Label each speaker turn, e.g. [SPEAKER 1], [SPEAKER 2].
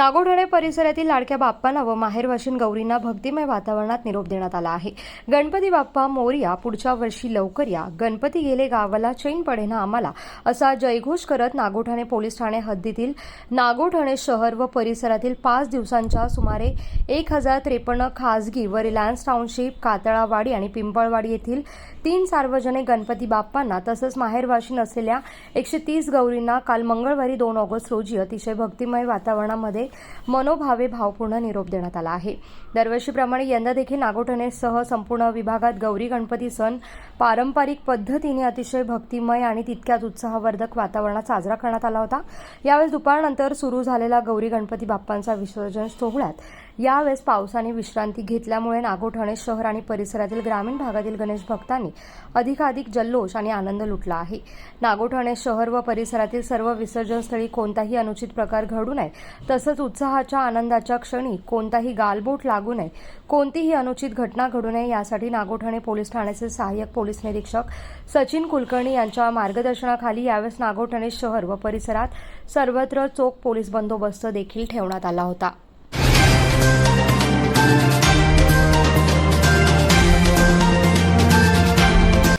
[SPEAKER 1] नागोठणे परिसरातील लाडक्या बाप्पांना व माहेरवाशीन गौरींना भक्तिमय वातावरणात निरोप देण्यात आला आहे. गणपती बाप्पा मोर्या पुढच्या वर्षी लवकर या. गणपती गेले गावाला चैन पडे ना आम्हाला असा जयघोष करत नागोठणे पोलीस ठाणे हद्दीतील नागोठणे शहर व परिसरातील पाच दिवसांच्या सुमारे एक हजार त्रेपन्न खासगी व रिलायन्स टाउनशिप कातळावाडी आणि पिंपळवाडी येथील तीन सार्वजनिक गणपती बाप्पांना तसंच माहेरवाशीन असलेल्या एकशे तीस गौरींना काल मंगळवारी दोन ऑगस्ट रोजी अतिशय भक्तिमय वातावरणामध्ये मनोभावे भावपूर्ण निरोप देण्यात आला आहे. दरवर्षीप्रमाणे यंदा देखील नागोठणेसह संपूर्ण विभागात गौरी गणपती सण पारंपरिक पद्धतीने अतिशय भक्तिमय आणि तितक्याच उत्साहवर्धक वातावरणात साजरा करण्यात आला होता. यावेळेस दुपारनंतर सुरू झालेला गौरी गणपती बाप्पांचा विसर्जन सोहळ्यात यावेळेस पावसाने विश्रांती घेतल्यामुळे नागोठणे शहर आणि परिसरातील ग्रामीण भागातील गणेश भक्तांनी अधिकाधिक जल्लोष आणि आनंद लुटला आहे. नागोठणे शहर व परिसरातील सर्व विसर्जनस्थळी कोणताही अनुचित प्रकार घडू नये. तसंच उत्साहाच्या आनंदाच्या क्षणी कोणताही गालबोट लागू नये. कोणतीही अनुचित घटना घडू नये यासाठी नागोठणे पोलीस ठाण्याचे सहाय्यक पोलीस निरीक्षक सचिन कुलकर्णी यांच्या मार्गदर्शनाखाली यावेळेस नागोठणे शहर व परिसरात सर्वत्र चोख पोलीस बंदोबस्त देखील ठेवण्यात आला होता.